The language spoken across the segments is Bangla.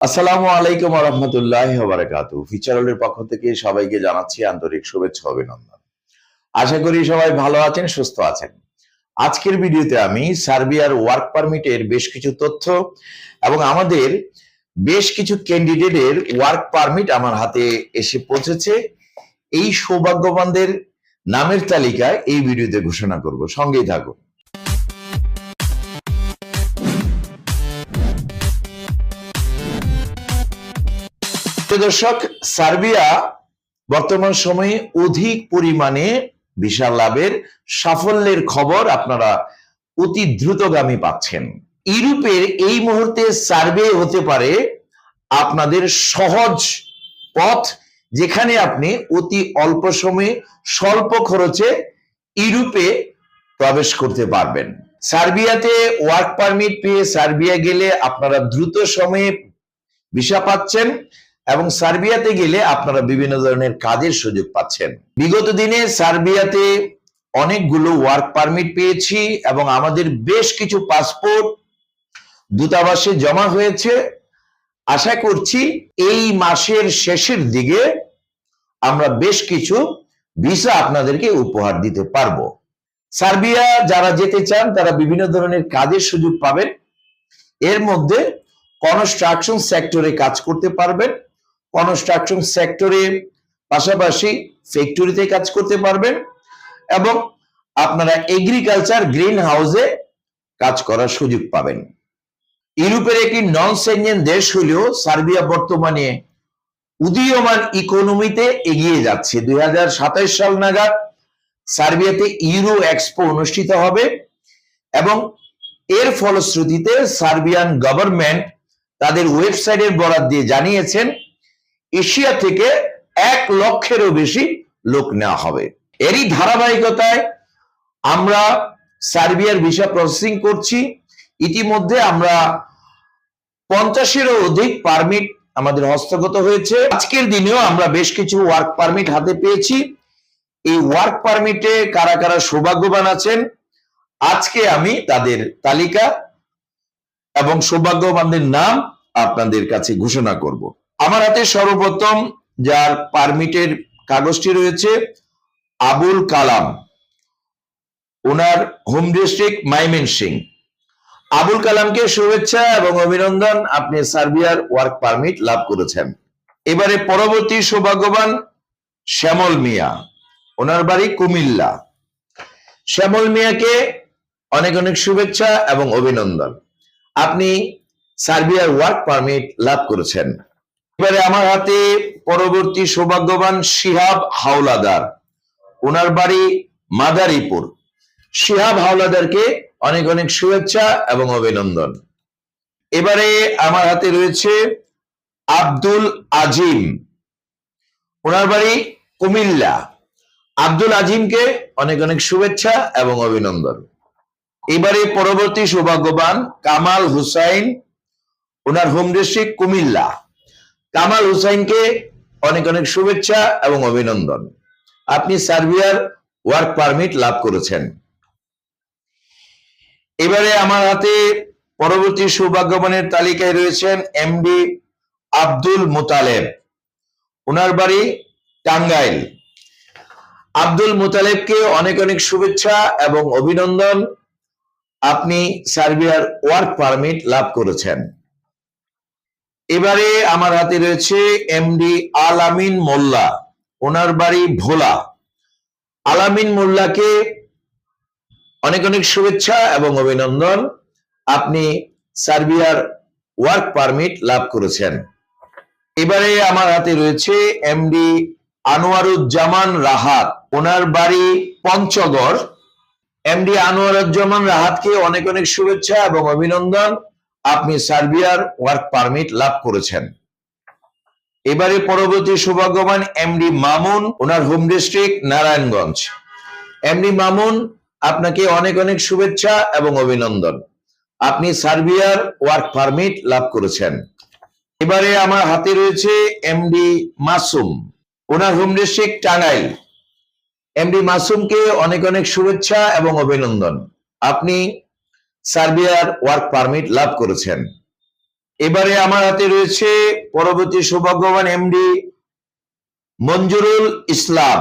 আসসালামু আলাইকুম রহমতুল্লাহ বারাকাতু ফিচারলের পক্ষ থেকে সবাইকে জানাচ্ছি আন্তরিক শুভেচ্ছা অভিনন্দন। আশা করি সবাই ভালো আছেন, সুস্থ আছেন। আজকের ভিডিওতে আমি সার্বিয়ার ওয়ার্ক পারমিটের বেশ কিছু তথ্য এবং আমাদের বেশ কিছু ক্যান্ডিডেটের ওয়ার্ক পারমিট আমার হাতে এসে পৌঁছেছে। এই সৌভাগ্যবানদের নামের তালিকায় এই ভিডিওতে ঘোষণা করব। সঙ্গেই থাকুন। প্রিয় দর্শক, সার্বিয়া বর্তমান সময়ে অধিক পরিমাণে ভিসা লাভের সাফল্যের খবর আপনারা অতি দ্রুতগামী পাচ্ছেন। ইউরোপের এই মুহূর্তে সার্ভে হতে পারে আপনাদের সহজ পথ, যেখানে আপনি অতি অল্প সময়ে স্বল্প খরচে ইউরোপে প্রবেশ করতে পারবেন। সার্বিয়াতে ওয়ার্ক পারমিট পেয়ে সার্বিয়া গেলে আপনারা দ্রুত সময়ে ভিসা পাচ্ছেন। এবং সার্বিয়াতে গেলে আপনারা বিভিন্ন ধরনের কাজের সুযোগ পাচ্ছেন। বিগত দিনে সার্বিয়াতে অনেকগুলো ওয়ার্ক পারমিট পেয়েছি এবং আমাদের বেশ কিছু পাসপোর্ট দূতাবাসে জমা হয়েছে। আশা করছি এই মাসের শেষের দিকে আমরা বেশ কিছু ভিসা আপনাদেরকে উপহার দিতে পারব। সার্বিয়া যারা যেতে চান, তারা বিভিন্ন ধরনের কাজের সুযোগ পাবেন। এর মধ্যে কনস্ট্রাকশন সেক্টরে কাজ করতে পারবেন। কনস্ট্রাকশন সেক্টরে পাশাপাশি ফ্যাক্টরিতে কাজ করতে পারবেন এবং আপনারা এগ্রিকালচার গ্রিন হাউসে কাজ করার সুযোগ পাবেন। ইউরোপের একটি নন সেনজেন দেশ হলেও সার্বিয়া বর্তমানে উদীয়মান ইকোনমিতে এগিয়ে যাচ্ছে। দুই হাজার সাতাশ সাল নাগাদ সার্বিয়াতে ইউরো এক্সপো অনুষ্ঠিত হবে এবং এর ফলশ্রুতিতে সার্বিয়ান গভর্নমেন্ট তাদের ওয়েবসাইটের বরাদ দিয়ে জানিয়েছেন এশিয়া থেকে এক লক্ষেরও বেশি লোক নেওয়া হবে। এরই ধারাবাহিকতায় আমরা সার্বিয়ার ভিসা প্রসেসিং করছি। ইতিমধ্যে আমরা পঞ্চাশেরও অধিক পারমিট আমাদের হস্তগত হয়েছে। আজকের দিনেও আমরা বেশ কিছু ওয়ার্ক পারমিট হাতে পেয়েছি। এই ওয়ার্ক পারমিটে কারা কারা সৌভাগ্যবান আছেন, আজকে আমি তাদের তালিকা এবং সৌভাগ্যবানদের নাম আপনাদের কাছে ঘোষণা করব। আমার হাতে সর্বপ্রথম যার পারমিটের কাগজটি রয়েছে, আবুল কালাম। ওনার home district Mymensingh Abul কালামকে শুভেচ্ছা এবং অভিনন্দন, আপনি সার্বিয়ার ওয়ার্ক পারমিট লাভ করেছেন। এবারে পরবর্তী সৌভাগ্যবান শ্যামল মিয়া, ওনার বাড়ি কুমিল্লা। শ্যামল মিয়াকে অনেক অনেক শুভেচ্ছা এবং অভিনন্দন। আপনি সার্বিয়ার ওয়ার্ক পারমিট লাভ করেছেন। এবারে আমার হাতে পরবর্তী সৌভাগ্যবান শিহাব হাওলাদার। ওনার বাড়ি মাদারীপুর। শিহাব হাওলাদারকে অনেক অনেক শুভেচ্ছা এবং অভিনন্দন। এবারে আমার হাতে রয়েছে আব্দুল আজিম। ওনার বাড়ি কুমিল্লা। আব্দুল আজিমকে অনেক অনেক শুভেচ্ছা এবং অভিনন্দন। এবারে পরবর্তী সৌভাগ্যবান কামাল হুসাইন, ওনার হোম ডিস্ট্রিক্ট কুমিল্লা। কামাল হুসাইনকে অনেক অনেক শুভেচ্ছা এবং অভিনন্দন। আপনি সার্বিয়ার ওয়ার্ক পারমিট লাভ করেছেন। এবারে আমার হাতে পরবর্তী সৌভাগ্যবানের তালিকায় রয়েছেন এমডি আব্দুল মোতালেব। ওনার বাড়ি টাঙ্গাইল। আব্দুল মোতালেবকে অনেক অনেক শুভেচ্ছা এবং অভিনন্দন। আপনি সার্বিয়ার ওয়ার্ক পারমিট লাভ করেছেন। এবারে আমার হাতে রয়েছে এমডি আলামিন মোল্লা, ওনার বাড়ি ভোলা। আলামিন মোল্লাকে অনেক অনেক শুভেচ্ছা এবং অভিনন্দন। আপনি সার্বিয়ার ওয়ার্ক পারমিট লাভ করেছেন। এবারে আমার হাতে রয়েছে এমডি আনোয়ারুজ্জামান রাহাত, ওনার বাড়ি পঞ্চগড়। এমডি আনোয়ারুজ্জামান রাহাতকে অনেক অনেক শুভেচ্ছা এবং অভিনন্দন। আপনি সার্বিয়ার ওয়ার্ক পারমিট লাভ করেছেন। এবারে পরবর্তী সৌভাগ্যবান এমডি মামুন, ওনার home district Narayanganj. MD Mamun, আপনাকে অনেক অনেক শুভেচ্ছা এবং অভিনন্দন। আপনি সার্বিয়ার ওয়ার্ক পারমিট লাভ করেছেন। এবারে আমার হাতে রয়েছে এমডি মাসুম, ওনার হোম ডিস্ট্রিক্ট টাঙ্গাইল। এমডি মাসুমকে অনেক অনেক শুভেচ্ছা এবং অভিনন্দন। আপনি সার্বিয়ার ওয়ার্ক পারমিট লাভ করেছেন। এবারে আমার হাতে রয়েছে পরবর্তী সৌভাগ্যবান এমডি মঞ্জুরুল ইসলাম।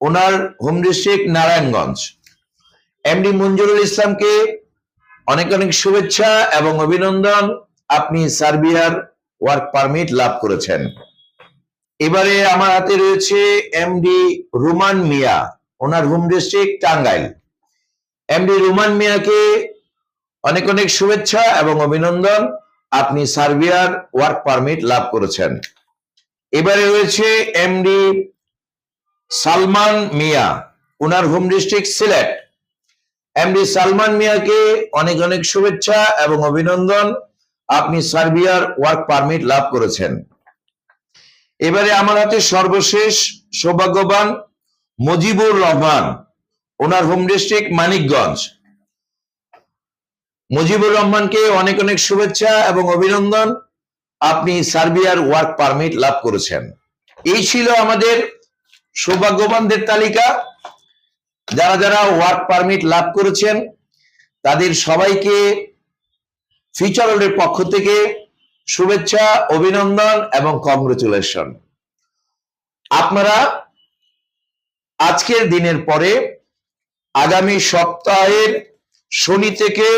ওনার home district Narayanganj. MD Manjurul ইসলামকে অনেক অনেক শুভেচ্ছা এবং অভিনন্দন। আপনি সার্বিয়ার ওয়ার্ক পারমিট লাভ করেছেন। এবারে আমার হাতে রয়েছে এমডি রুমান মিয়া। ওনার home district Tangail. MD Ruman মিয়াকে অনেক অনেক শুভেচ্ছা এবং অভিনন্দন। আপনি সার্বিয়ার ওয়ার্ক পারমিট লাভ করেছেন। এবারে রয়েছে এমডি সালমান মিয়া, উনার home district Sylhet MD Salman মিয়াকে অনেক অনেক শুভেচ্ছা এবং অভিনন্দন। আপনি সার্বিয়ার ওয়ার্ক পারমিট লাভ করেছেন। এবারে আমার হাতে সর্বশেষ সৌভাগ্যবান মজিবুর রহমান। ওনার হোম ডিস্ট্রিক্ট মানিকগঞ্জ। মুজিবুর রহমানকে অনেক অনেক শুভেচ্ছা এবং অভিনন্দন। আপনি সার্বিয়ার ওয়ার্ক পারমিট লাভ করেছেন। এই ছিল আমাদের সৌভাগ্যবানদের তালিকা। যারা যারা ওয়ার্ক পারমিট লাভ করেছেন, তাদের সবাইকে ফিচারের পক্ষ থেকে শুভেচ্ছা, অভিনন্দন এবং কংগ্রেচুলেশন আপনারা আজকের দিনের পরে আগামী সপ্তাহের শনি থেকে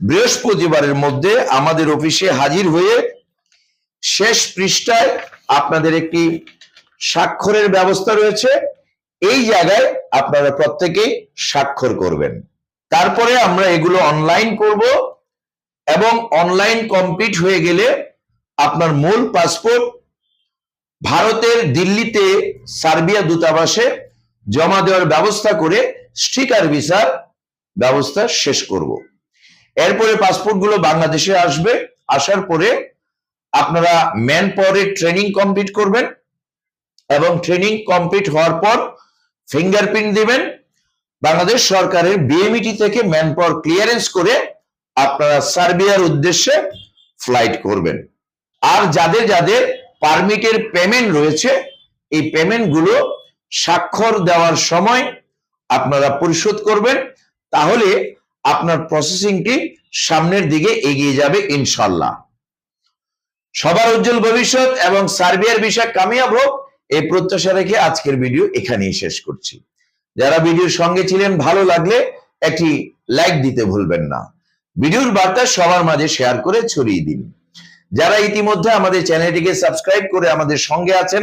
বৃহস্পতিবারের মধ্যে আমাদের অফিসে হাজির হয়ে শেষ পৃষ্ঠায় আপনাদের একটি স্বাক্ষরের ব্যবস্থা রয়েছে। এই জায়গায় আপনারা প্রত্যেকেই স্বাক্ষর করবেন। তারপরে আমরা এগুলো অনলাইন করব এবং অনলাইন কমপ্লিট হয়ে গেলে আপনার মূল পাসপোর্ট ভারতের দিল্লিতে সার্বিয়া দূতাবাসে জমা দেওয়ার ব্যবস্থা করে স্টিকার ভিসার ব্যবস্থা শেষ করব। এরপরে পাসপোর্টগুলো বাংলাদেশে আসবে। আসার পরে আপনারা ম্যান পাওয়ারের ট্রেনিং কমপ্লিট করবেন এবং ট্রেনিং কমপ্লিট হওয়ার পর ফিঙ্গারপ্রিন্ট দিবেন। বাংলাদেশ সরকারের বিএমইটি থেকে ম্যান পাওয়ার ক্লিয়ারেন্স করে আপনারা সার্বিয়ার উদ্দেশ্যে ফ্লাইট করবেন। আর যাদের যাদের পারমিটের পেমেন্ট রয়েছে, এই পেমেন্টগুলো স্বাক্ষর দেওয়ার সময় আপনারা পরিশোধ করবেন, তাহলে আপনার প্রসেসিংটি সামনের দিকে এগিয়ে যাবে ইনশাল্লাহ সবার উজ্জ্বল ভবিষ্যৎ এবং সার্বিয়ার বিষয় কামিয়াব হোক, এই প্রত্যাশা রেখে আজকের ভিডিও এখানেই শেষ করছি। যারা ভিডিওর সঙ্গে ছিলেন, ভালো লাগলে একটি লাইক দিতে ভুলবেন না। ভিডিওর বার্তা সবার মাঝে শেয়ার করে ছড়িয়ে দিন। যারা ইতিমধ্যে আমাদের চ্যানেলটিকে সাবস্ক্রাইব করে আমাদের সঙ্গে আছেন